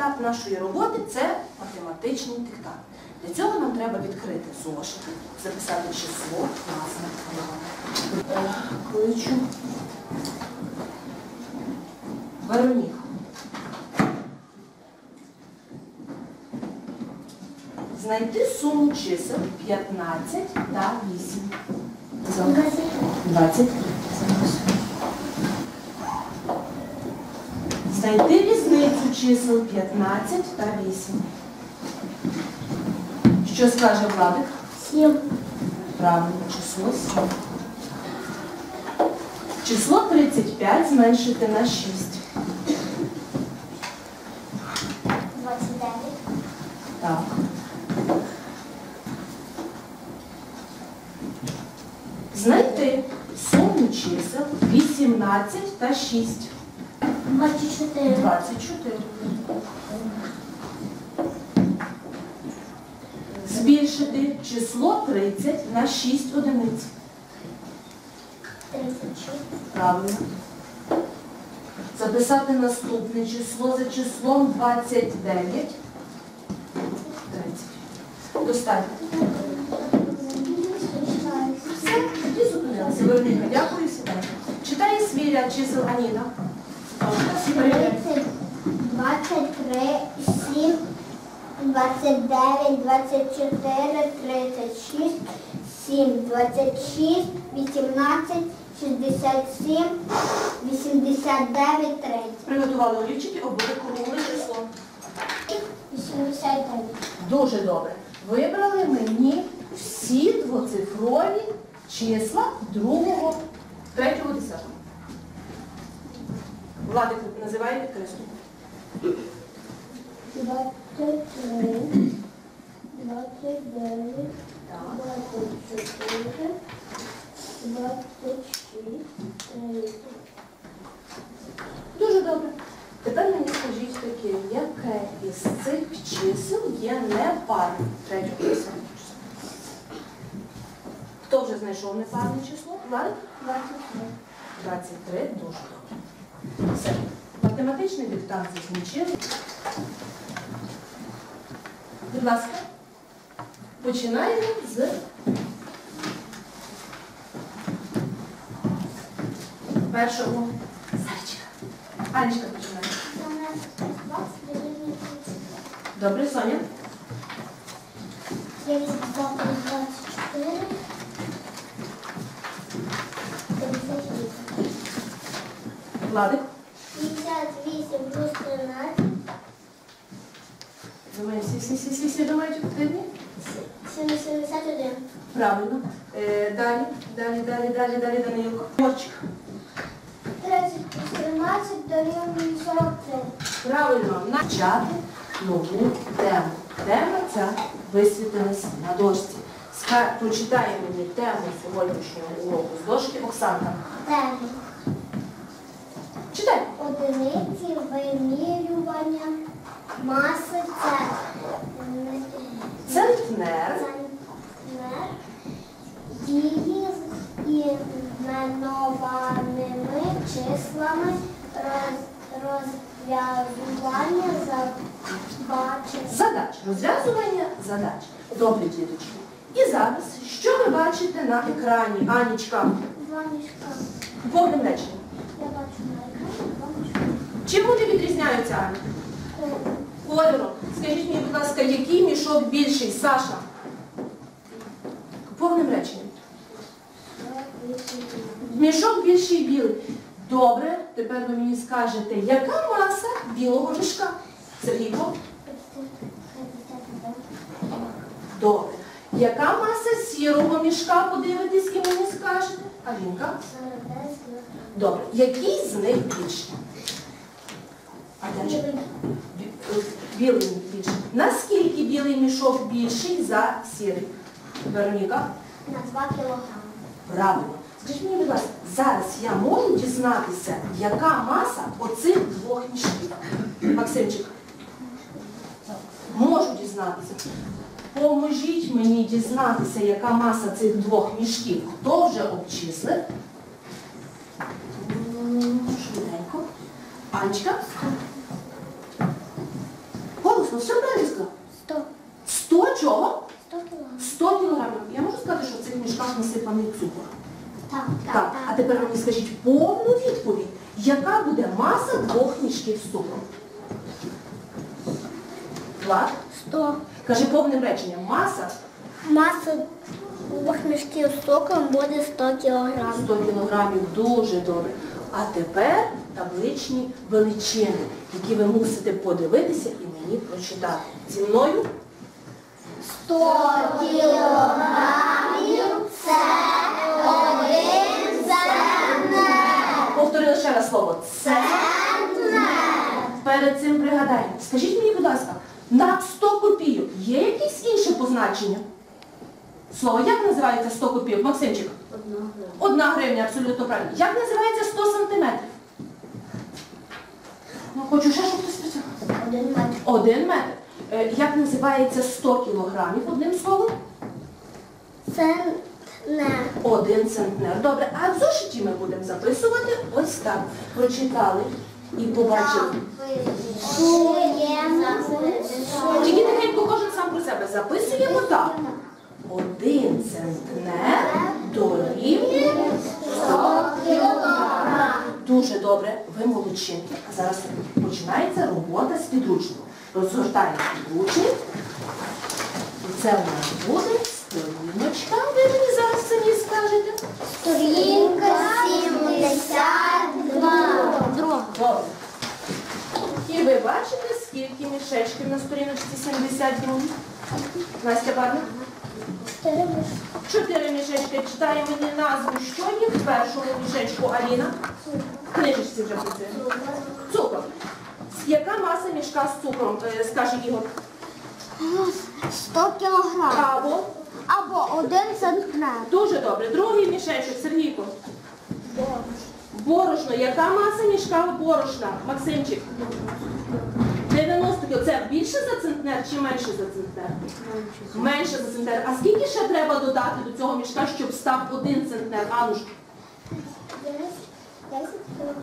етап нашої роботи це математичний диктант. Для цього нам треба відкрити зошити, записати число, назву. Кличу. Вероніка. Знайти суму чисел 15 та 8. 23. Знайти різницю чисел 15 та 8. Що скаже Владик? Сім. Правильно, число 7. Число 35 зменшити на 6. Двадцять дев'ять. Так. Знайти суму чисел 18 та 6. Двадцять чотири. 24. Збільшити число 30 на 6 одиниць. Тридцять шість. Правильно. Записати наступне число за числом 29. 30. Достатньо. Все, тоді зупинилися. Вероніка, дякую, сідайте. Читає свій ряд чисел Аніна. Перевіряй. Тридцять, двадцять три, сім, двадцять дев'ять, двадцять чотири, тридцять шість, сім, двадцять шість, вісімнадцять, шістдесят сім, вісімдесят дев'ять, тридцять. Приготували олівчики, кругле число. Вісімдесят дев'ять. Дуже добре. Вибрали мені всі двоцифрові числа другого, третього десятого. Владик називає три, двадцять дев'ять, Так. двадцять чотири, двадцять шість, тридцять. Дуже добре. Тепер мені скажіть таке, яке із цих чисел є непарним третього числа? Хто вже знайшов непарне число? Владик? Двадцять три. 23, дуже добре. Все. Математичний диктант закінчили. Будь ласка, починаємо з першого зайчика. Анечка починає. Добре, Соня. Тридцять два плюс двадцять чотири. П'ятдесят вісім. Владик. П'ятдесят вісім плюс тринадцять. Думаю, всі, всі, всі, всі, всі активні? Сімдесят один. Правильно. Е, далі, далі, далі, далі, далі, Данилко. Морчик. Тридцять плюс тринадцять дорівнює сорок три. Правильно, почати нову тему. Тема ця висвітилась на дошці. Ска- мені тему сьогоднішнього уроку з дошки Оксанка. Тема. Читай. Одиниці вимірювання маси це Центнер. центнер дії з іменованими числами роз, розв'язування забачення. Задач. Розв'язування задач. Добре, діточки. І зараз, що ви бачите на екрані, Анічка? Два мішка. Повним реченням. Я бачу на екрані мішка. Чим вони відрізняються, Аня? Е, Кольором. Скажіть мені, будь ласка, який мішок більший, Саша? Повним реченням. Мішок більший білий. Добре, тепер ви мені скажете, яка маса білого мішка? Сергійко? Добре. Яка маса сірого мішка? Подивитесь і мені скажете. Алінка? Добре. Який з них більший? Білий. Бі- е, Білий більший. Наскільки білий мішок більший за сірий? Вероніка? На два кілограми. Правильно. Скажіть мені, будь ласка, зараз я можу дізнатися, яка маса оцих двох мішків? Максимчик. Можу дізнатися. Поможіть мені дізнатися, яка маса цих двох мішків. Хто вже обчислив? Анечка? все правильно сказав? 100. 100 чого? 100 кілограмів. 100 кілограмів. Я можу сказати, що в цих мішках насипаний цукор. Так, Так, так. а тепер мені скажіть повну відповідь. Яка буде маса двох мішків з цукром? Влад, 100. кажи повним реченням. Маса Маса двох мішків з цукром буде 100 кілограмів. 100 кілограмів. Дуже добре. А тепер табличні величини, які ви мусите подивитися і мені прочитати. Зі мною 100 кілограмів це один центнер. повторили ще раз слово. Це перед цим пригадаємо. Скажіть мені, будь ласка, на 100 копійок є якесь інше позначення? Слово, як називається 100 копійок? Максимчик? Одна гривня, абсолютно правильно. Як називається 100 сантиметрів? Хочу ще, щоб хтось працював. Один метр. Один метр. Е, Як називається 100 кілограмів одним словом? Центнер. Один центнер. Добре, а в зошиті ми будемо записувати ось так. Прочитали і побачили. Тільки тихенько кожен сам про себе записуємо так. Один центнер дорівнює 100 кілограм. Дуже добре, ви молодчинки. А зараз починається робота з підручником. Розгортаємо підручник. І це у нас буде сторіночка. Ви мені зараз самі скажете. Сторінка 72. Добре. І ви бачите, скільки мішечків на сторіночці 72? Настя Барна? Чотири мішечки. Читає мені назву, що є в першому мішечку Аліна. Книжечці вже працює. Цукор. Яка маса мішка з цукром, е, скаже Ігор? 100 кілограм. Або Або один центнер. дуже добре. Другий мішечок, Сергійко. Борошно. Яка маса мішка борошна? Максимчик. 90. Це більше за центнер чи менше за центнер? Менше за центнер. А скільки ще треба додати до цього мішка, щоб став один центнер? Анушка?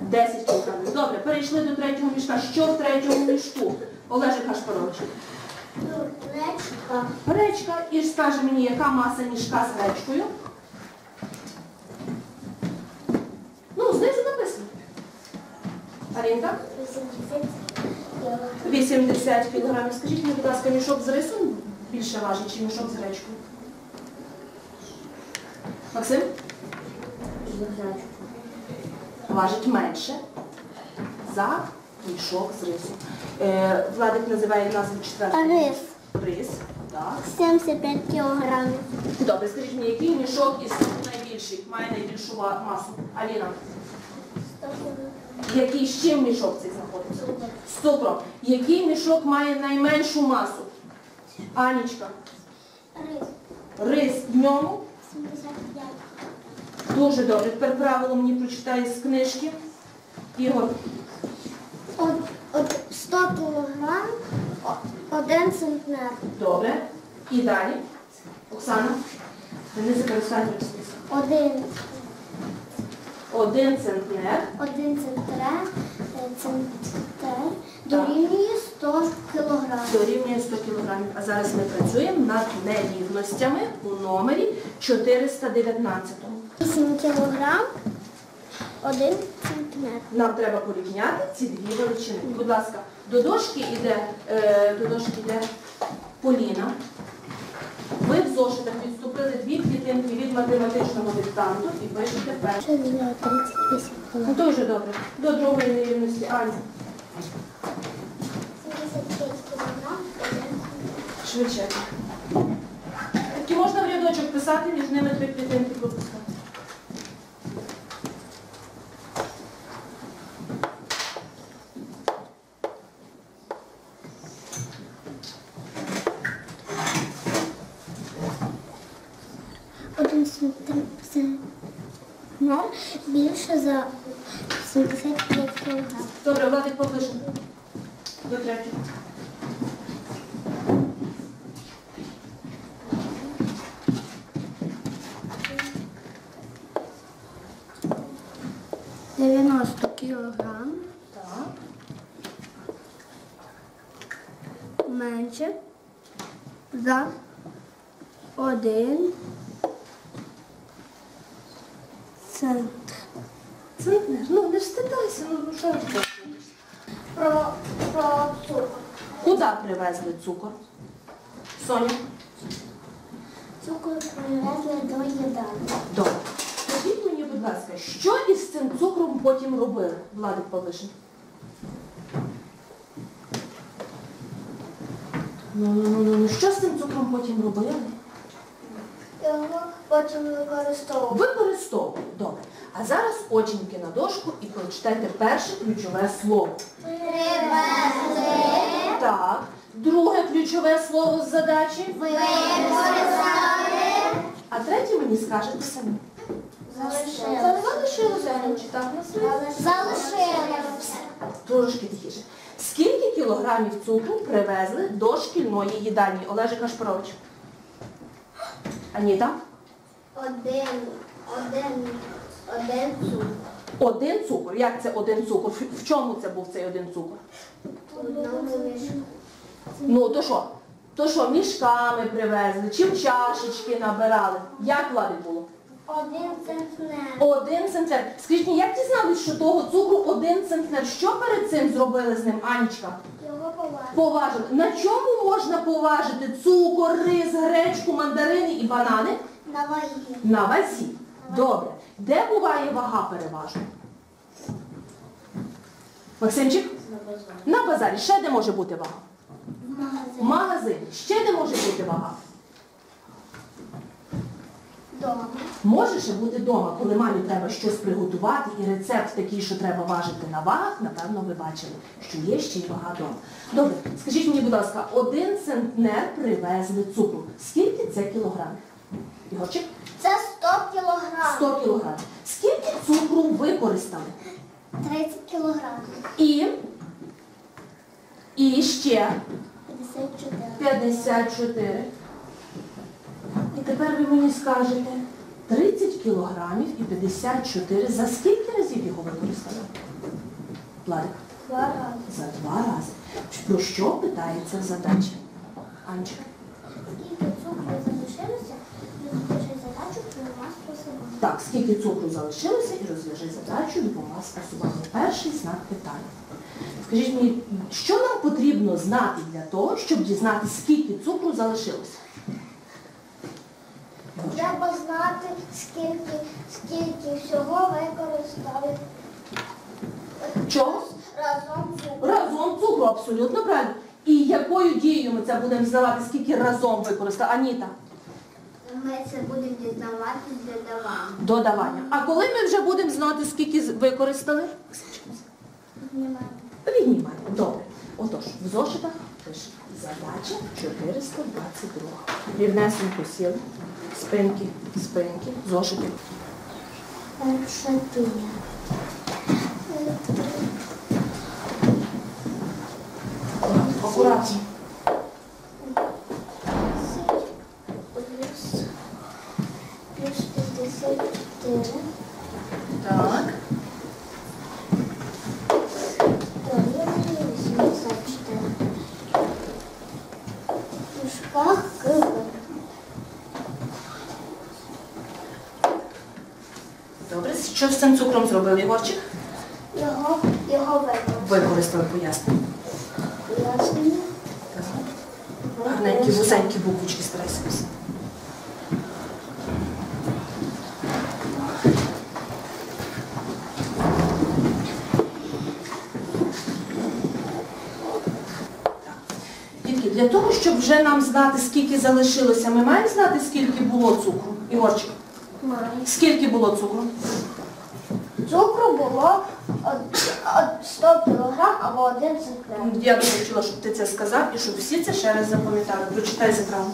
10 кілограмів. Добре, перейшли до третього мішка. Що в третьому мішку? Олежик Гашпарович. Речка. Гречка. І скаже мені, яка маса мішка з гречкою? Ну, знизу написано. Арінка? 80 кілограмів. Скажіть мені, будь ласка, мішок з рисом більше важить, чи мішок з гречкою? Максим? Важить менше за мішок з рисом. Е, Владик називає назву четвертого. Рис. Рис. Так. 75 кілограмів. Добре, скажіть мені, який мішок із найбільший, має найбільшу ва- масу? Аліна, який з чим мішок цей цукром. Який мішок має найменшу масу? Анічка. Рис. Рис в ньому. 75. Дуже добре. Тепер правило мені прочитає з книжки. Ігор. От, от 100 кілограм, один центнер. Добре. І далі. Оксана. Ви не закористання список. Один, Один центнер. один центнер, центнер дорівнює 100 кілограм. дорівнює 100 кг. А зараз ми працюємо над нерівностями у номері 419. 8 кілограм, один центнер. Нам треба порівняти ці дві величини. Будь ласка, до дошки йде, е, до дошки йде Поліна. Ви в зошитах відступили дві клітинки від математичного диктанту і пишете перше. Ну, дуже добре. До другої нерівності Аня. 75 кілограм, один Швидше. Такі можна в рядочок писати, між ними три клітинки пропускати. Один центнер більше за 75 кілограм. Добре, Владик поближе. До третього. Дев'яносто кілограм Так. менше за один центр. Центнер, ну не встидайся, ну ну, що ж ти? Про, про цукор. Куди привезли цукор? Соня? Цукор привезли до їдальні. Добре. Скажіть мені, будь ласка, що із цим цукром потім робили, Владик Павлишин? Ну, ну, ну, ну, ну, що з цим цукром потім робили? Потім використовували. Використовували. Добре. А зараз оченьки на дошку і прочитайте перше ключове слово. Привезли. Так. Друге ключове слово з задачі. Використали. А третє мені скажете самі. Залишилося, чи так на Залишили. Трошки тихіше. Скільки кілограмів цукру привезли до шкільної їдальні? Олежик Кашпарович? Аніта? Один, один, один цукор. Один цукор. Як це один цукор? В- чому це був цей один цукор? Ну, то що? То що, мішками привезли, чи чашечки набирали? Як влади було? Один центнер. Один центнер. Скажіть мені, як дізнались, що того цукру один центнер? Що перед цим зробили з ним, Анічка? Його поважно. Поважили. На чому можна поважити цукор, рис, гречку, мандарини і банани? На вагі. На вазі. Добре. Де буває вага переважно? Максимчик? На базарі. Ще де може бути вага? В магазині. В магазині. Ще де може бути вага? Дома. Може ще бути вдома, коли мамі треба щось приготувати і рецепт такий, що треба важити на вагах, напевно, ви бачили, що є ще й вага вдома. Добре, скажіть мені, будь ласка, один центнер привезли цукру. Скільки це кілограмів? Ігорчик? Це 100 кілограм. 100 кілограмів. Скільки цукру використали? 30 кілограмів. І, і ще 54. 54. І тепер ви мені скажете 30 кілограмів і 54. За скільки разів його використали? Владик? Два рази. За два рази. Про що питається в задачі? Анечка? Скільки цукру залишилося, розв'яжи задачу двома способами. Так, скільки цукру залишилося і розв'яжи задачу двома способами. Перший знак питання. Скажіть мені, що нам потрібно знати для того, щоб дізнатися, скільки цукру залишилося? Треба знати, скільки, скільки всього використали Чого? разом цукру. Разом цукру, абсолютно правильно. І якою дією ми це будемо знавати, скільки разом використали? Аніта? Ми це будемо дізнавати додавання. Додавання. А коли ми вже будемо знати, скільки використали? Віднімаємо. Добре. Отож, в зошитах пише задача 422. Рівнесенько сіли. Спинки, спинки, зошити. Перша дія. Акуратно. Плюс, плюс 54. Так. Дорівнює 84. В дужках кивер. Добре. Що з цим цукром зробив Ігорчик? Його, його використали. Використали пояснення. Пояснення. Гарненькі, вузенькі буквочки старайся писати. Для того, щоб вже нам знати, скільки залишилося, ми маємо знати, скільки було цукру. Ігорчик, Має. скільки було цукру? Цукру було 100 кг або 1 центнер. Я дуже хотіла, щоб ти це сказав і щоб всі це ще раз запам'ятали. Прочитай з екрану.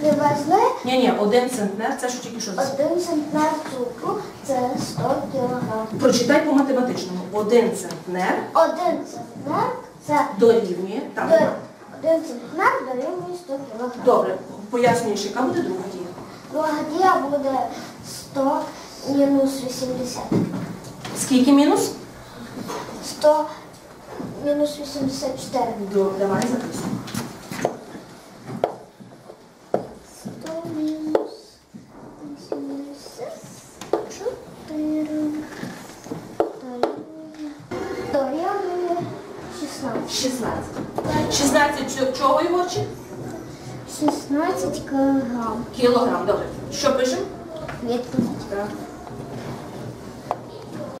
Привезли Ні, ні, один центнер, це що тільки що. з- 1 центнер цукру, це 100 кг. Прочитай по математичному. Один центнер 1 центнер це дорівнює. Так, до- один центнер дорівнює 100 кг. добре. Пояснюєш, яка буде друга дія. Друга дія буде 100 мінус 80. Скільки мінус? 100 мінус 84. Добре, давай записуємо. 100 мінус 84. Дорівнює 16. 16. 16 чого, Ігорчик? 16 кілограм. Кілограм, добре. Що пишемо? Відповідь.